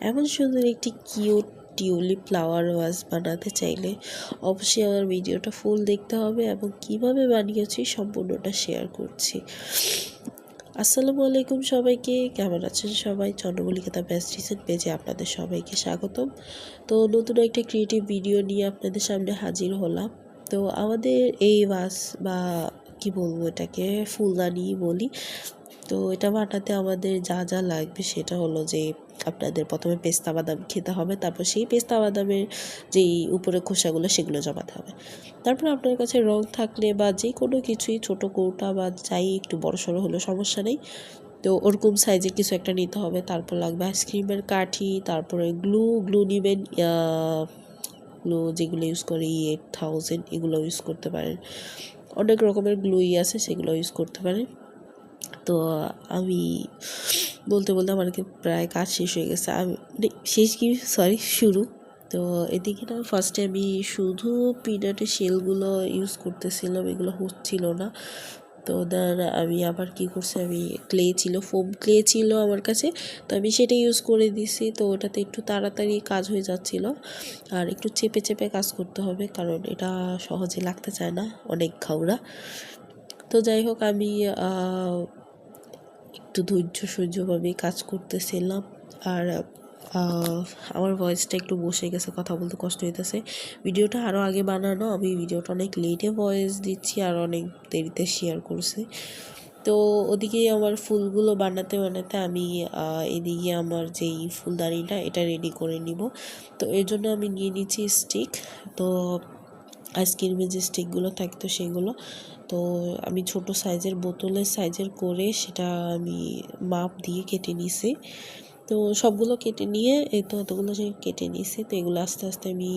এমন সুন্দর একটি কিউট টিউলিপ ফ্লাওয়ার ওয়াজ বানাতে চাইলে অবশ্যই আমার ভিডিওটা ফুল দেখতে হবে এবং কীভাবে বানিয়েছি সম্পূর্ণটা শেয়ার করছি। আসসালামু আলাইকুম সবাইকে, কেমন আছেন সবাই? চন্দ্রমল্লিকা বেস্ট রিসেন্ট পেজে আপনাদের সবাইকে স্বাগতম। তো নতুন একটা ক্রিয়েটিভ ভিডিও নিয়ে আপনাদের সামনে হাজির হলাম। তো আমাদের এই বাস বা কি বলব এটাকে, ফুলদানি বলি, তো এটা বানাতে আমাদের যা যা লাগবে সেটা হলো যে আপনাদের প্রথমে পেস্তা বাদাম খেতে হবে, তারপর সেই পেস্তা বাদামের যেই উপরে খোসাগুলো সেগুলো জমাতে হবে। তারপর আপনার কাছে রং থাকলে বা যে কোনো কিছুই, ছোট কৌটা বা যাই একটু বড় সড়ো হলেও সমস্যা নেই। তো ওরকম সাইজের কিছু একটা নিতে হবে, তারপর লাগবে আইসক্রিমের কাঠি, তারপরে গ্লু গ্লু নেবেন গ্লু যেগুলো ইউজ করে এইট থাউজেন্ড এগুলো ইউজ করতে পারেন। অনেক রকমের গ্লুই আছে, সেগুলো ইউজ করতে পারেন। তো আমি বলতে বলতে আমার প্রায় কাজ শেষ হয়ে গেছে। আমি মানে শেষ কি? সরি শুরু। তো এদিকে না ফার্স্টে আমি শুধু পিনাটের শেলগুলো ইউজ করতেছিলাম, এগুলো হচ্ছিল না। তো দেন আমি আবার কি করছি, আমি ক্লে ছিল ফোম ক্লে ছিল আমার কাছে। তো আমি সেটা ইউজ করে দিছি, তো ওটাতে একটু তাড়াতাড়ি কাজ হয়ে যাচ্ছিল। আর একটু চেপে চেপে কাজ করতে হবে, কারণ এটা সহজে লাগতে চায় না অনেক ঘাউড়া তো যাই হোক, আমি একটু ধৈর্য সহ্যভাবে কাজ করতেছিলাম। আর আমার ভয়েসটা একটু বসে গেছে, কথা বলতে কষ্ট হইতেছে। ভিডিওটা আরও আগে বানানো, আমি ভিডিওটা অনেক লেটে ভয়েস দিচ্ছি আর অনেক দেরিতে শেয়ার করছি। তো ওদিকে আমার ফুলগুলো বানাতে বানাতে আমি এদিকে আমার যেই ফুলদানিটা, এটা রেডি করে নিব। তো এর জন্য আমি নিয়ে নিচ্ছি স্টিক তো আইসক্রিমের যে স্টিকগুলো থাকতো সেগুলো, তো আমি ছোট সাইজের বোতলের সাইজের করে সেটা আমি মাপ দিয়ে কেটে নিছি। তো সবগুলো কেটে নিয়ে, এই তো এতগুলো যে কেটে নিয়েছি তো এগুলো আস্তে আস্তে আমি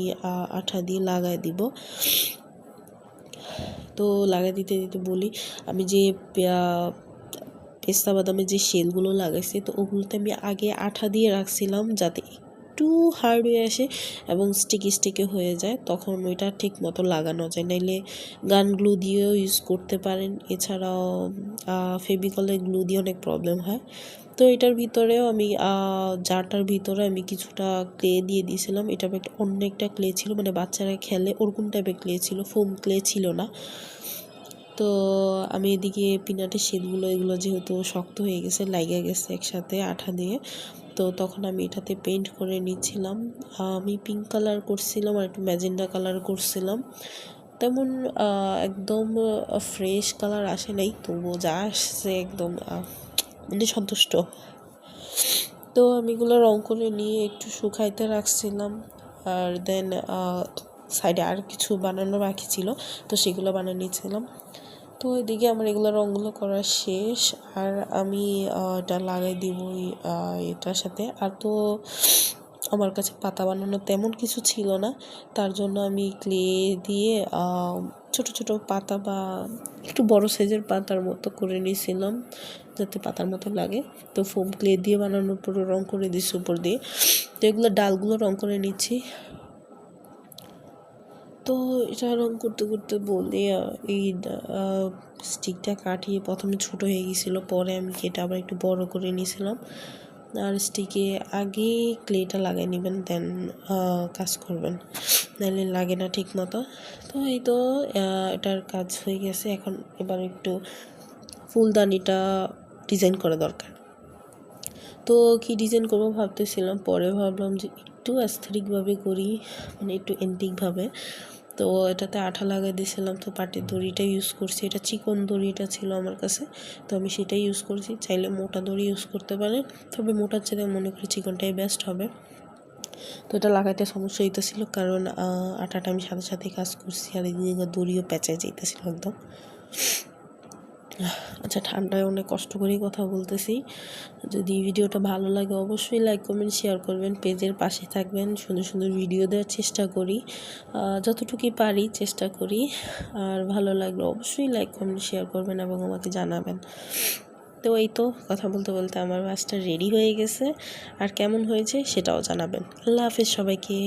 আঠা দিয়ে লাগাই দিব। তো লাগাই দিতে দিতে বলি, আমি যে পেস্তা বাদামের যে শেলগুলো লাগাইছি, তো ওগুলোতে আমি আগে আঠা দিয়ে রাখছিলাম যাতে একটু হার্ড হয়ে আসে এবং স্টিকি স্টিকি হয়ে যায়, তখন ওইটা ঠিক মতো লাগানো যায়। নাইলে গান গ্লু দিয়েও ইউজ করতে পারেন। এছাড়াও ফেবিকলের গ্লু দিয়ে অনেক প্রবলেম হয়। তো এটার ভিতরেও আমি জারটার ভিতরে আমি কিছুটা ক্লে দিয়ে দিয়েছিলাম। এটা অন্য একটা ক্লে ছিল মানে বাচ্চারা খেলে, ওরকম টাইপের ক্লে ছিল ফোম ক্লে ছিল না। তো আমি এদিকে পিনাটের শীতগুলো এগুলো যেহেতু শক্ত হয়ে গেছে, লাগিয়ে গেছে একসাথে আঠা দিয়ে, তো তখন আমি এটাতে পেন্ট করে নিচ্ছিলাম। আমি পিঙ্ক কালার করছিলাম আর একটু ম্যাজেন্ডা কালার করছিলাম। তেমন একদম ফ্রেশ কালার আসে নাই, তবুও যা আসছে একদম মানে সন্তুষ্ট। তো আমি এগুলো রং করে নিয়ে একটু শুকাইতে রাখছিলাম। আর দেন সাইডে আর কিছু বানানো বাকি ছিল, তো সেগুলো বানিয়ে নিয়েছিলাম। তো এদিকে আমার এগুলো রঙগুলো করা শেষ, আর আমি এটা লাগাই দিব এটার সাথে। আর তো আমার কাছে পাতা বানানো তেমন কিছু ছিল না, তার জন্য আমি ক্লে দিয়ে ছোট ছোট পাতা বা একটু বড় সাইজের পাতার মতো করে নিয়েছিলাম, যাতে পাতার মতো লাগে। তো ফোম ক্লে দিয়ে বানানোর পুরো রং করে দিচ্ছি উপর দিয়ে। তো এগুলো ডালগুলো রং করে নিচ্ছি। তো এটা রং করতে করতে বলে এই স্টিকটা কাটিয়ে প্রথমে ছোট হয়ে গেছিল, পরে আমি কেটে আবার একটু বড় করে নিয়েছিলাম। আর স্টিকে আগে ক্লেটা লাগাই নেবেন দেন কাজ করবেন। নাহলে লাগে না ঠিক মতো। তো এই তো এটার কাজ হয়ে গেছে। এখন এবার একটু ফুলদানিটা ডিজাইন করা দরকার। তো কি ডিজাইন করব ভাবতেছিলাম, পরে ভাবলাম যে একটু অ্যাস্থেটিকভাবে করি মানে একটু এন্টিকভাবে তো এটাতে আঠা লাগাই দিয়েছিলাম তো পাটের দড়িটা ইউজ করছি। এটা চিকন দড়িটা ছিল আমার কাছে, তো আমি সেটাই ইউজ করছি। চাইলে মোটা দড়ি ইউজ করতে পারে, তবে মোটার চেয়ে মনে করি চিকনটাই বেস্ট হবে। তো এটা লাগাইতে সমস্যা হইতেছিল, কারণ আটাটা আমি সাথে সাথে কাজ করছি, আর এদিকে দড়িও পেঁচাই যাইতেছিল একদম। আচ্ছা ঠান্ডায় অনেক কষ্ট করেই কথা বলতেছি। যদি ভিডিওটা ভালো লাগে, অবশ্যই লাইক কমেন্ট শেয়ার করবেন। পেজের পাশে থাকবেন, সুন্দর সুন্দর ভিডিও দেওয়ার চেষ্টা করি। যতটুকুই পারি চেষ্টা করি। আর ভালো লাগলে অবশ্যই লাইক কমেন্ট শেয়ার করবেন এবং আমাকে জানাবেন। তো এই তো, কথা বলতে বলতে আমার বাসটা রেডি হয়ে গেছে। আর কেমন হয়েছে সেটাও জানাবেন। আল্লাহ হাফেজ সবাইকে।